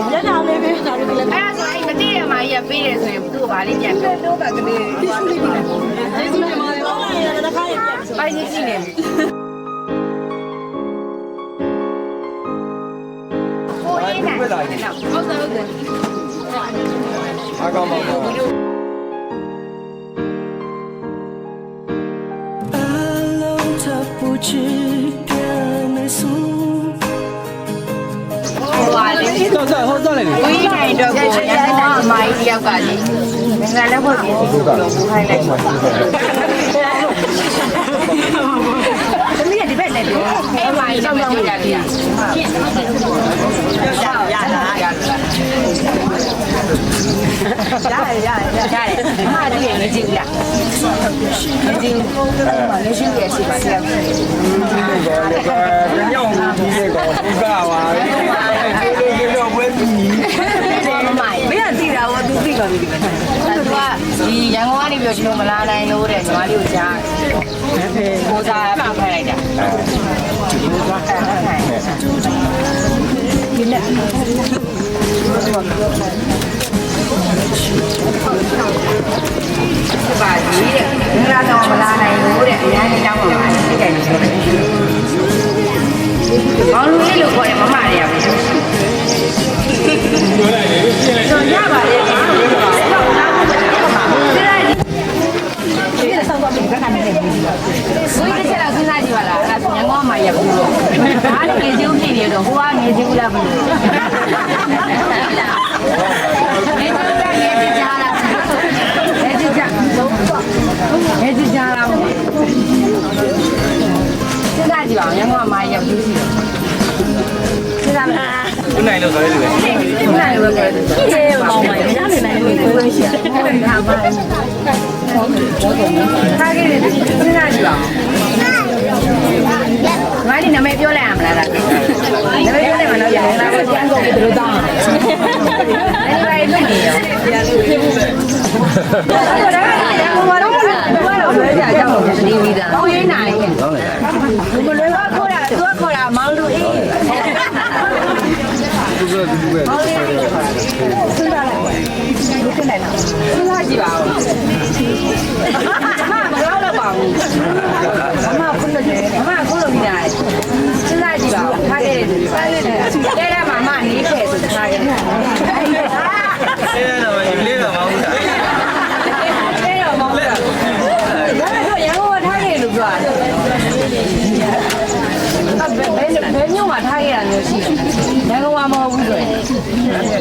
哎呀，所以这些嘛，也比那个多吧，一点点。多吧，肯定。拜年呢。我也来。好多人。阿刚，阿刚。 ပါလေတော့ဆက်ဟောဆက်လိုက်လေဝင်းနိုင်တော့ကိုရန်ကုန်အမိုင်းတယောက်ကလေငါလည်းဟုတ်ပြီသူ့ကိုပြောခိုင်းလိုက်ပါသမီးကဒီဘက်နဲ့ပြောအဲ့မိုင်းတော့မကြည့်ရဘူးရရရရရတယ်ရတယ်အမတည်းငကြည့်ဘူးလားငကြည့်ဘူးငရှိရရှိပါတယောက်ညောင်းပြီးနေကောဒီကပါဒီတော့ဝဲပြီး မမိုင်မင်းကသိတာဘောသူသိပါပြီဒီမှာသူကဒီရ န်ကုန်ကနေပြောရှင်မလာနိုင်လို့တဲ့ညီမလေးကိုကြားကိုစားပြခိုင်းလိုက်တာကိုစားခိုင်းလိုက်ဒီပါကြီးတဲ့မင်္ဂလာဆောင်မလာနိုင်လို့တဲ့အများကြီးတောင်းပါပါတယ်သိတယ်လို့ပြောတယ်။ဘောင်းလူလေးလို့ခေါ်တယ်မမလေးရပါဘူး။ကျွန်တော်ရပါလေ။ဆော ခဏနဲ့ပြီးပြီ။ဘူးတစ်ချက်တော့စဉ်းစားကြည့်ပါလား။အဲ့ဒါညငေါ့မှာရဘူးလို့။ဒါလည်းငယ်ချင်းဖြစ်နေတော့ဟိုကငယ်ချင်းလားဘူးလို့။ငယ်ချင်းကငယ်ချင်းကြားလား။ငယ်ချင်းကြား။ငယ်ချင်းကြားလားဘူး။စဉ်းစားကြည့်ပါဦးညငေါ့မှာရဘူးလို့။စဉ်းစားလား။ခုနိုင်လို့ဆိုရဲလူပဲခုနိုင်လို့ပဲကြည့်ရအောင်ပါမရနိုင်ဘူးကိုယ်ရှိတယ်ဟုတ်ပါပါ ထားခဲ့တယ်စဉ်းစားကြည့်ပါငါဒီနာမည်ပြောလိုက်ရမလားလားနာမည်ပြောလိုက်မှာတော့ရလာကိုပြန်ကုန်ပြီတို့တော့အဲ့ဒီဘာလို့နေရောပြန်လို့ဖြစ်ဘူးပဲ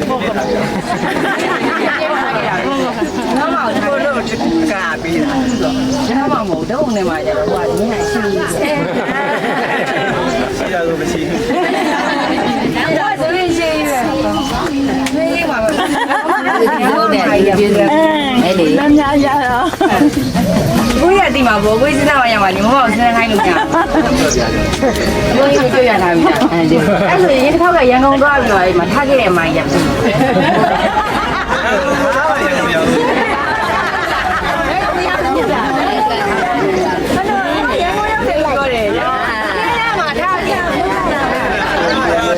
နောက်မှတော့တော့ကာပြီးတာကျွန်တော်မှမဟုတ်တော့နေမှာကြတော့ဟိုကနင်းနိုင်ရှိနေတယ်ရှိရလို့မရှိဘူးဘာဆိုရင်ရှိရဲမေးပါဘာဟုတ်တယ်ဒီပြည့်အဲ့ဒီလမ်းများရတော့ကိုရတိ မှာဘောကိုစဉ်းစားမှရမှာညီမမကိုစဉ်းစားခိုင်းလို့ရကိုကြီးကိုကြွရတာပြီအဲ့ဒီအဲ့ဆိုရင်တစ်ခေါက်ကရန်ကုန်သွားပြီးတော့အဲ့မှာထားခဲ့တဲ့မိုင်းရပြီ အားပါရလို့ရဘူး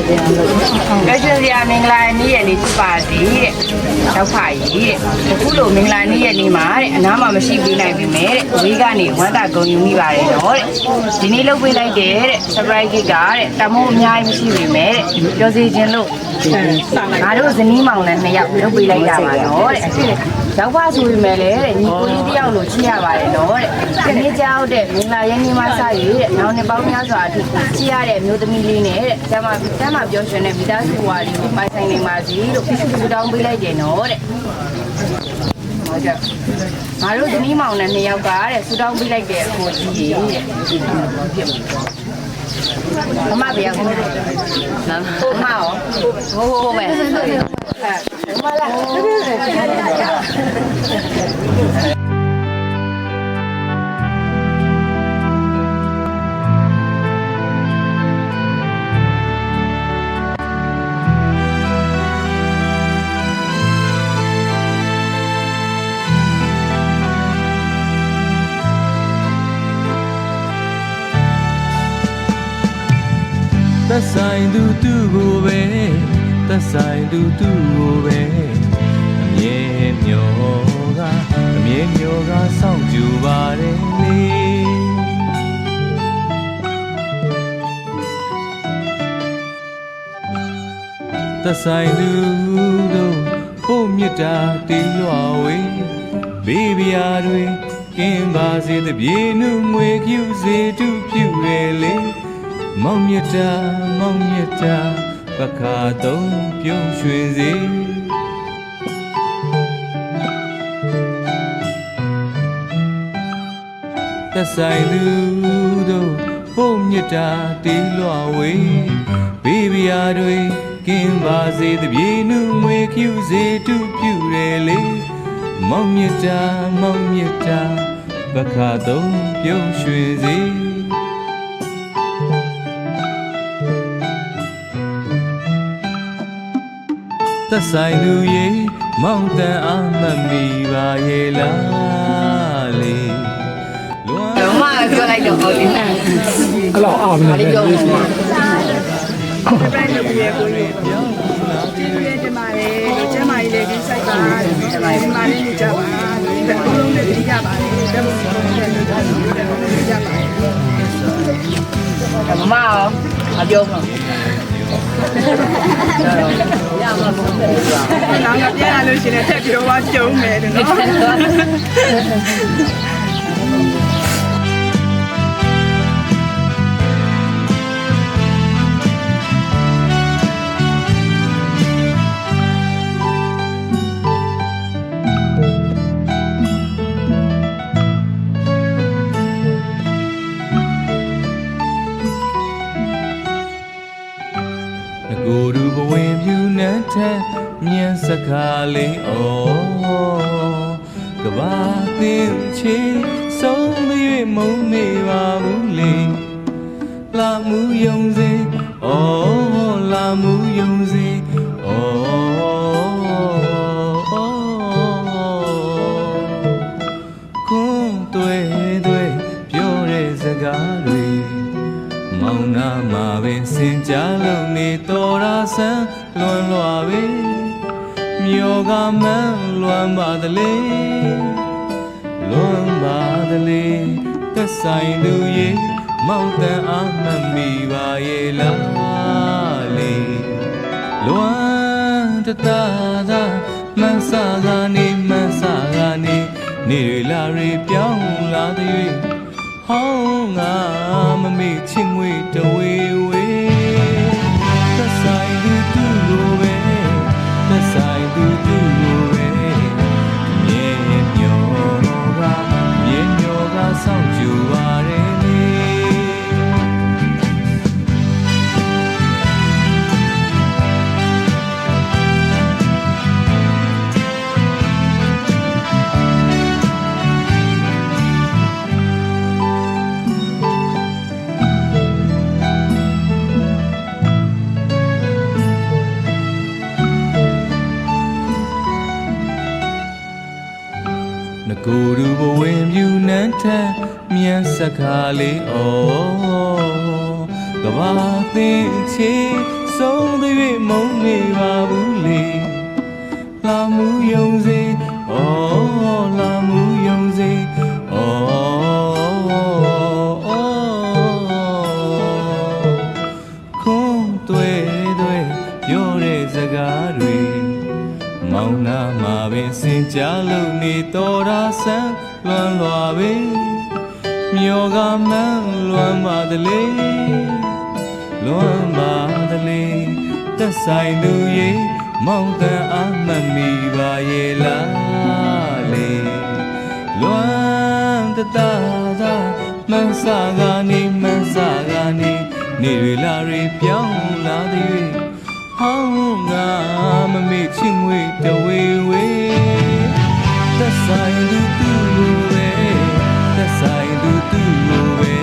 ကဲရှင်စရာမင်္ဂလာနေ့ရက်လေးဖြစ်ပါစေတဲ့။တော့ဖာကြီးတဲ့။အခုလိုမင်္ဂလာနေ့ရက်နေ့မှာတဲ့အနားမှာမရှိပေးနိုင်ပြီမဲ့တဲ့။ဝေးကနေဝမ်းသာဂုဏ်ယူမိပါတယ်နော်တဲ့။ဒီနေ့လုပ်ပေးလိုက်တယ်တဲ့။ surprise gift ကတဲ့။တမိုးအများကြီးမရှိပြီမဲ့တဲ့။ပြောစီခြင်းလို့ငါတို့ဇနီးမောင်နဲ့နှစ်ယောက်လုပ်ပေးလိုက်ရပါတော့တဲ့။ရောက်ပါဆိုပေမဲ့လည်းတဲ့ညီကိုလေးတစ်ယောက်လို့ချစ်ရပါတယ်နော်တဲ့။ဒီနေ့ကြောက်တဲ့မင်္ဂလာရက်နေ့မှာစရည်တဲ့။နောက်နှစ်ပေါင်းများစွာအထိချစ်ရတဲ့အမျိုးသမီးလေးနဲ့တဲ့။ကျမကျမပြောရှင်တဲ့မိသားစုဝါဒီကိုပိုင်ဆိုင်နေပါစီလို့ဆုတောင်းပေးလိုက်တယ်နော်တဲ့။ဟုတ်ကဲ့။ငါတို့သမီးမောင်နဲ့နှစ်ယောက်ကတဲ့ဆုတောင်းပေးလိုက်တဲ့အကိုကြီးကြီးတဲ့။အမဘယ်ရောက်လဲ။နော်။အမရော။ဟိုဟိုဟိုပဲ။အဲမလာ။ ဆိုင်သူသူကိုပဲသက်ဆိုင်သူသူကိုပဲအမြဲမျောကစောင့်ကြပါတယ်လေသက်ဆိုင်သူတို့ဖို့မြတ်တာတီးလွှာဝေးဘေးပြာတွေကင်းပါစေတပြေနုမွေကျူစေတုပြုရဲလေ မောင်မြတ်တာမောင်မြတ်တာပခါသုံးပြုံးရွှင်စေသက်ဆိုင်သူတို့ဖို့မြတ်တာတီးလွှာဝေးဘေးပြာတွေ ကင်းပါစေတပြေနုမွေကျူစေတုပြုရဲလေမောင်မြတ်တာမောင်မြတ်တာပခါသုံးပြုံးရွှင်စေ သက်ဆိုင်သူရေမောင်တန်အားမမီပါရဲ့လားလေလွမ်းတော့မှပြောလိုက်တော့ဟုတ်တယ်အဲ့လောက်အားမနေဘာလို့ပြောလို့လဲပြန်လုပ်ပြီးရကိုကြီးကျေးဇူးတင်ပါတယ်ကျမ်းမာရေးလေးဒီဆိုင်ပါကျမ်းမာရေးမှာလေးနေကြပါဒီဘက်လုံးနဲ့ကြည့်ကြပါလေဓမ္မစလုံးနဲ့ကြည့်ကြပါကြပါမမရောမပြောဘူး နောင်ကပြန်လာလို့ရှိရင်ထက်ပြောပါကြုံမယ်နော် မြန်စကားလေးဩကဘာသင်ချေဆုံးမ၍မုံနေပါဘူးလေလာမှုယုံစေဩလာမှုယုံစေဩခွန်းတွေ့တွေ့ပြောတဲ့စကားတွေမောင်နာမှာပင်စင်ကြလုံးနေတော်ရာဆန်းလွန်လွာပဲ မြောကမန်းလွမ်းပါတလေလွမ်းပါတလေသက်ဆိုင်သူရေမောင်တန်အားမမီပါရဲ့လားလေလွမ်းတတသာမန်းစားကနေမန်းစားကနေနေရလာရီပြောင်းလာတဲ့ဟောင်းငါမမေ့ချင်ငွေတဝေဝေ ငကိုယ်သူဘဝင်ပြူနှမ်းထက်မြန်စကားလေးဩကဘာသင်ချေဆုံးသွေးမုံနေပါဘူးလေလာမှုယုံစေဩလာမှု စင်ကြလို့နေတော်ရာဆန်းလွမ်းလွာပဲမျောကမန်းလွမ်းပါတလေလွမ်းပါတလေသက်ဆိုင်သူရေမောင်တန်အားမမီပါရဲ့လားလေလွမ်းတတသာမန်းစားကနေမန်းစားကနေနေရလာရီပြောင်းလာသည်ဟောင်းငါမမေ့ချင်ငွေ ဆိုင်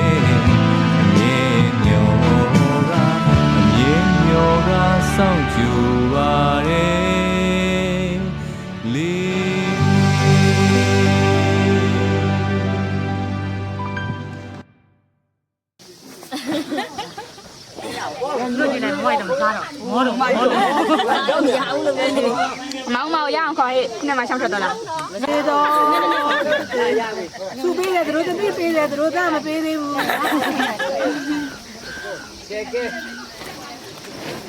တော့မရအောင်လို့ကိုရအောင်ခေါ်ဟဲ့ခုနကမှရှောင်းထွက်သွားလားနေတော့သူပေးတယ်သူတို့သမီးပေးတယ်သူတို့သားမပေးသေးဘူးကဲကဲ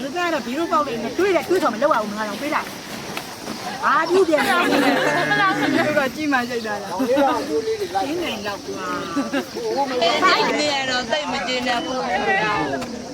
လူကတော့ဘီရိုပေါက်လေးနဲ့တွေးတယ်တွေးဆိုမလောက်အောင်ငါတော့ပေးလိုက်အာပြုတယ်သူကကြည့်မှစိတ်သားလားလေးတော့ကျိုးလေးတွေလိုက်နေတော့ကွာခိုင်းနေရတော့စိတ်မကျင်းတဲ့ပုံစံခို